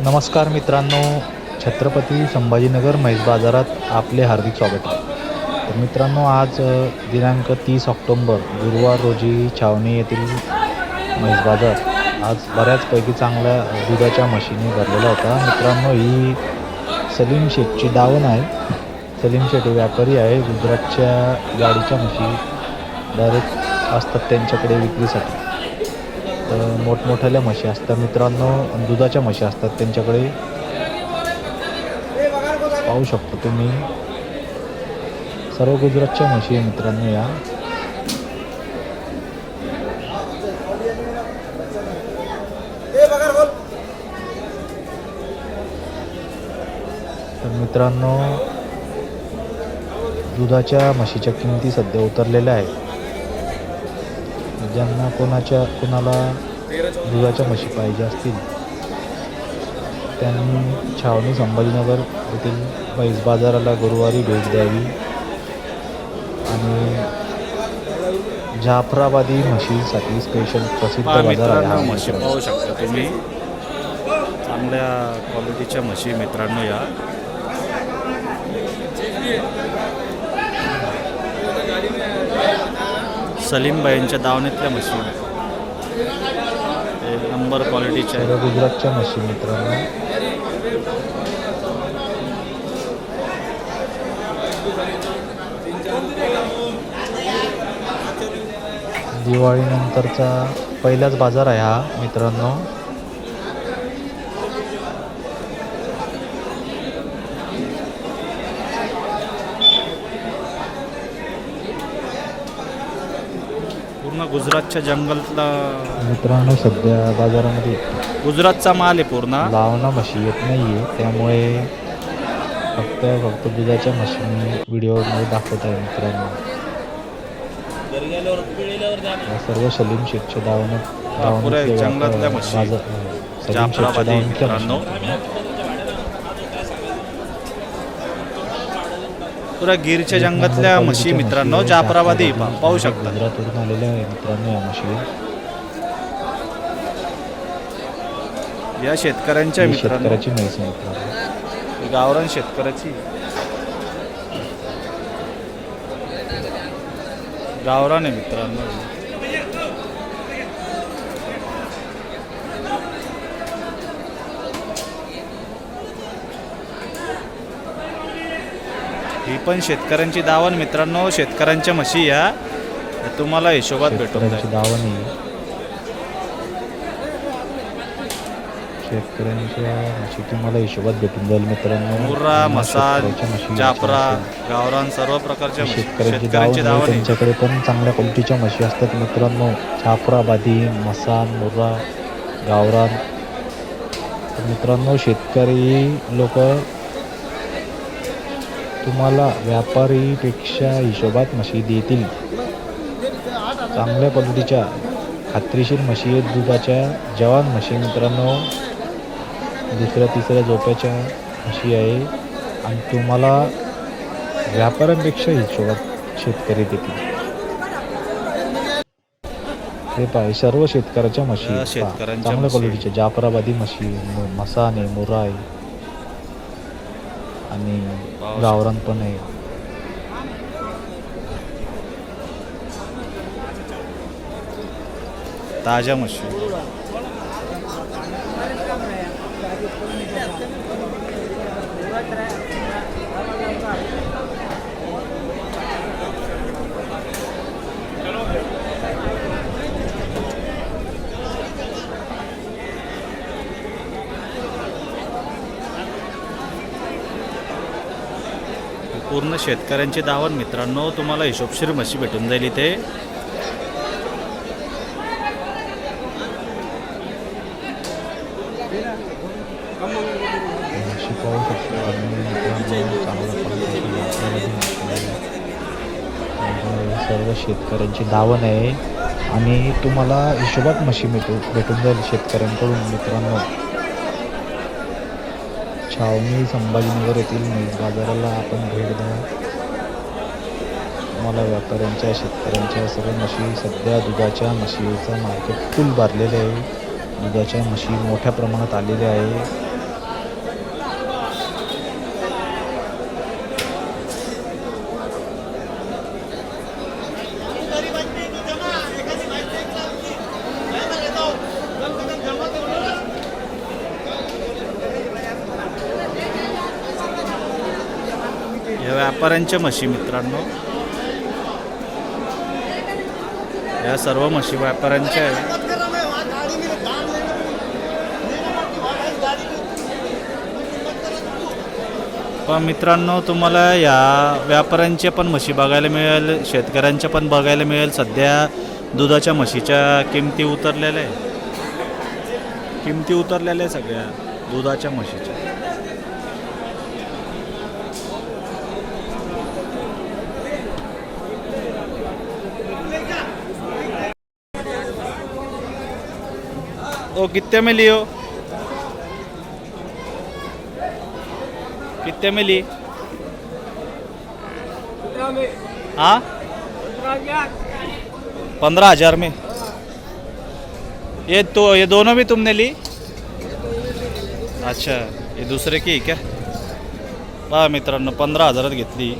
नमस्कार मित्रांनो छत्रपती संभाजीनगर म्हैस बाजारात आपले हार्दिक स्वागत. आहे तर मित्रांनो आज दिनांक तीस ऑक्टोंबर गुरुवार रोजी छावणी येथील म्हैस बाजार आज बऱ्याचपैकी चांगल्या दुधाच्या म्हशीने भरलेला होता. मित्रांनो ही सलीम शेठची दावण आहे. सलीम शेठ हे व्यापारी आहे. गुजरातच्या गाडीच्या म्हशी डायरेक्ट असतात त्यांच्याकडे विक्रीसाठी. मोठमोठ्याल्या म्हशी असतात. मित्रांनो दुधाच्या म्हशी असतात. त्यांच्याकडे पाहू शकता तुम्ही. सर्व गुजरातच्या म्हशी आहे मित्रांनो या. तर मित्रांनो दुधाच्या म्हशीच्या किमती सध्या उतरलेल्या आहेत. ज्यांना कोणाच्या कोणाला दुधाच्या म्हशी पाहिजे असतील त्यांनी छावणी संभाजीनगर येथील म्हैस बाजाराला गुरुवारी भेट द्यावी आणि जाफराबादी म्हशीसाठी स्पेशल प्रसिद्ध बाजार आहे हा म्हशी. पाहू शकता तुम्ही चांगल्या क्वालिटीच्या म्हशी मित्रांनो या सलीमबाईंच्या दावणीतल्या म्हशी एक नंबर क्वालिटीच्या आहे. गुजरातच्या म्हशी मित्रांनो. दिवाळीनंतरचा पहिलाच बाजार आहे हा मित्रांनो. पूर्ण गुजरातच्या जंगलातला मित्रांनो सध्या बाजारामध्ये गुजरातचा माल आहे पूर्ण. लावणं म्हशी येत नाही आहे त्यामुळे फक्त फक्त दुधाच्या म्हशीने व्हिडिओमध्ये दाखवत आहे मित्रांनो. सर्व सलीम शेठच्या दावणं पुऱ्या जंगलातल्या म्हशी. पुऱ्या गिरच्या जंगलातल्या म्हशी मित्रांनो जाफराबादी पा- पाहू शकता गुजरातवरून आलेल्या आहे मित्रांनो या म्हशी. या शेतकऱ्यांच्या ही मित्रांनो. शेतकऱ्याची म्हैस आहे मित्रांनो. ही गावरान शेतकऱ्याची. गावरान आहे मित्रांनो. ही पण शेतकऱ्यांची दावण. मित्रांनो शेतकऱ्यांच्या म्हशी या. तुम्हाला हिशोबात भेटून जाईल. दावण शेतकऱ्यांच्या म्हशी तुम्हाला हिशोबात भेटून जाईल मित्रांनो. मुर्रा मसाज असेल. गावरान सर्व प्रकारच्या शेतकऱ्यांची दावण. त्यांच्याकडे पण चांगल्या क्वालिटीच्या म्हशी असतात मित्रांनो. जाफराबादी मसान मुर्रा गावरान. तर मित्रांनो शेतकरी लोक तुम्हाला व्यापारीपेक्षा हिशोबात म्हशी देतील. चांगल्या क्वालिटीच्या खात्रीशीर म्हशी आहेत दुधाच्या. जवान म्हशी मित्रांनो दुसऱ्या तिसऱ्या झोप्याच्या म्हशी आहे. आणि तुम्हाला व्यापाऱ्यांपेक्षा हिशोबात शेतकरी देतील. हे पाय सर्व शेतकऱ्याच्या म्हशी चांगल्या. क्वालिटीच्या जाफराबादी म्हशी मसान आहे मुरा आहे आणि गावरान पण आहे. ताज्या म्हशी पूर्ण शेतकऱ्यांची दावण. मित्रांनो तुम्हाला हिशोबशीर म्हशी भेटून जाईल इथे. सर्व शेतकऱ्यांची दावण आहे आणि तुम्हाला हिशोबात म्हशी भेटू भेटून जाईल शेतकऱ्यांकडून मित्रांनो. छावणी संभाजीनगर येथील म्हैस बाजाराला आपण भेट द्या मला व्यापाऱ्यांच्या शेतकऱ्यांच्या सर्व म्हशी सध्या दुधाच्या म्हशीचं मार्केट फुल भरलेले आहे. दुधाच्या म्हशी मोठ्या प्रमाणात आलेल्या आहे. व्यापाऱ्यांच्या म्हशी मित्रांनो. या सर्व म्हशी व्यापाऱ्यांच्या आहे पण मित्रांनो तुम्हाला या व्यापाऱ्यांच्या पण म्हशी बघायला मिळेल शेतकऱ्यांच्या पण बघायला मिळेल. सध्या दुधाच्या म्हशीच्या किमती उतरलेल्या आहे किमती उतरलेल्या आहे सगळ्या दुधाच्या म्हशीच्या. ओ कितने में लियो? कितने में ली? हाँ? पंद्रह हजार में। ये तो ये दोनों भी तुमने ली? अच्छा ये दुसरे की क्या? पहा मित्रांनो पंधरा हजारात घेतली।